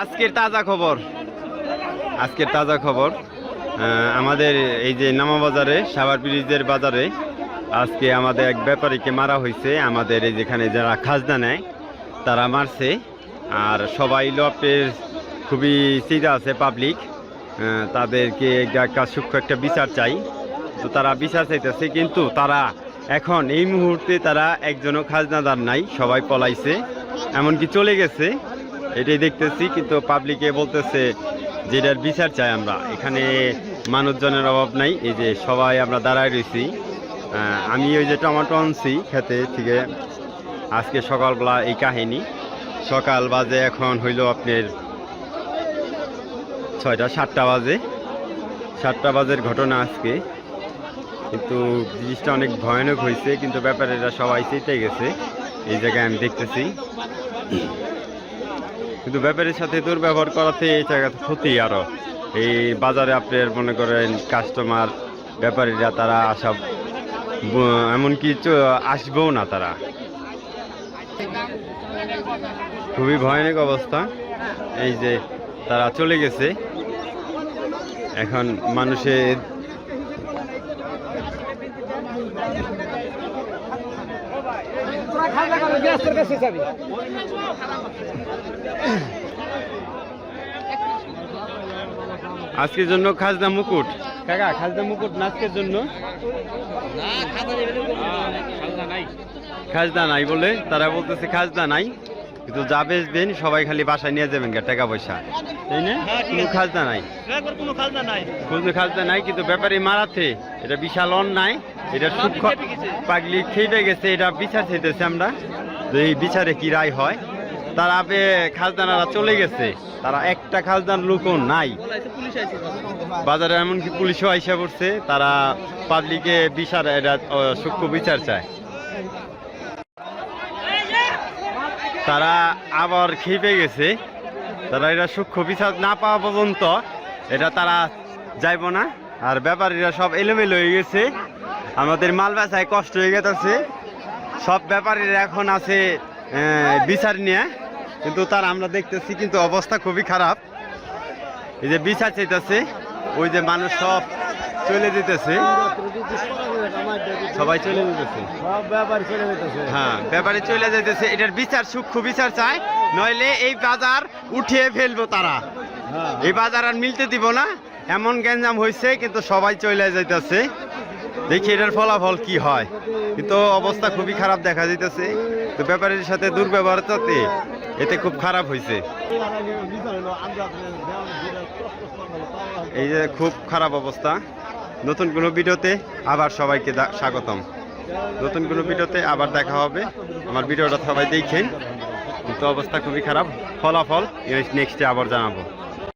আজকের তাজা খবর। আজকের তাজা খবর আমাদের এই যে নামা বাজারে, সাভার ব্রিজের বাজারে আজকে আমাদের এক ব্যাপারীকে মারা হয়েছে। আমাদের এই যেখানে যারা খাজনা নেয়, তারা মারছে। আর সবাই লপের খুবই চিন্তা আছে পাবলিক তাদেরকে একটা সূক্ষ্ম একটা বিচার চাই। তো তারা বিচার চাইতেছে, কিন্তু তারা এখন এই মুহূর্তে তারা একজনও খাজনাদার নাই, সবাই পলাইছে। এমনকি চলে গেছে। এটাই দেখতেছি, কিন্তু পাবলিকে বলতেছে যে এটার বিচার চাই আমরা। এখানে মানুষজনের অভাব নাই, এই যে সবাই আমরা দাঁড়ায় রয়েছি। আমি ওই যে টমেটো আনছি খেতে থেকে আজকে সকালবেলা এই কাহিনী। সকাল বাজে এখন হইল আপনার ছয়টা, সাতটা বাজে। সাতটা বাজের ঘটনা আজকে। কিন্তু জিনিসটা অনেক ভয়ানক হয়েছে, কিন্তু ব্যাপারীরা সবাই চেতে গেছে। এই জায়গায় আমি দেখতেছি। কিন্তু ব্যাপারীর সাথে দুর্ব্যবহার করাতে এই জায়গাতে ক্ষতি আরও এই বাজারে আপনার মনে করেন কাস্টমার ব্যাপারীরা তারা আসা এমনকি আসবেও না তারা। খুবই ভয়ানক অবস্থা। এই যে তারা চলে গেছে। এখন মানুষের আজকের জন্য খাজনা মুকুট। কাকা খাজনা মুকুট না আজকের জন্য? খাজনা নাই বলে তারা বলতেছে খাজনা নাই। কিন্তু যা বেচবেন সবাই খালি বাসায় নিয়ে যাবেন টাকা পয়সা। তাই না? কোনো খাজনা নাই। কোনো খাজনা নাই। খাজনা নাই কিন্তু ব্যাপারে মারাতে এটা বিশাল অন্যায়। এটা সূক্ষ্ম পাগলি খেয়ে গেছে এটা বিচার চাইতেছে আমরা। যে এই বিচারে কি রায় হয়? তারা আবে খাজনারা চলে গেছে। তারা একটা খাজনার লোকও নাই। বাজারে। এমনকি পুলিশও আইসা পড়ছে। তারা পাবলিকে বিচার এটা সূক্ষ্ম বিচার চায়। তারা আবার খেপে গেছে। তারা এটা সূক্ষ্ম বিচার না পাওয়া পর্যন্ত এটা তারা যাইব না। আর ব্যাপারীরা সব এলোমেলো হয়ে গেছে। আমাদের মাল বেচায় কষ্ট হয়ে গেছে সব ব্যাপারীরা এখন আছে বিচার নিয়ে। কিন্তু তার আমরা দেখতেছি কিন্তু অবস্থা খুবই খারাপ। এই যে বিচার চাইতেছে ওই যে মানুষ সব চলে যেতেছে। সবাই চলে যেতেছে। সব ব্যাপার চলে যেতেছে। হ্যাঁ ব্যাপারে চলে যেতেছে। এটার বিচার সূক্ষ্ম বিচার চায়। নইলে এই বাজার উঠিয়ে ফেলব তারা। এই বাজার আর মিলতে দিব না। এমন গ্যাঞ্জাম হয়েছে কিন্তু সবাই চলে যাইতেছে। দেখি এটার ফলাফল কি হয়। কিন্তু অবস্থা খুবই খারাপ দেখা যাইতেছে তো ব্যাপারের সাথে দুর্ব্যবহার তাতে এতে খুব খারাপ হয়েছে এই যে খুব খারাপ অবস্থা। নতুন কোনো ভিডিওতে আবার সবাইকে স্বাগতম। নতুন কোনো ভিডিওতে আবার দেখা হবে। আমার ভিডিওটা সবাই দেখেন। কিন্তু অবস্থা খুবই খারাপ। ফলাফল নেক্সটে আবার জানাব।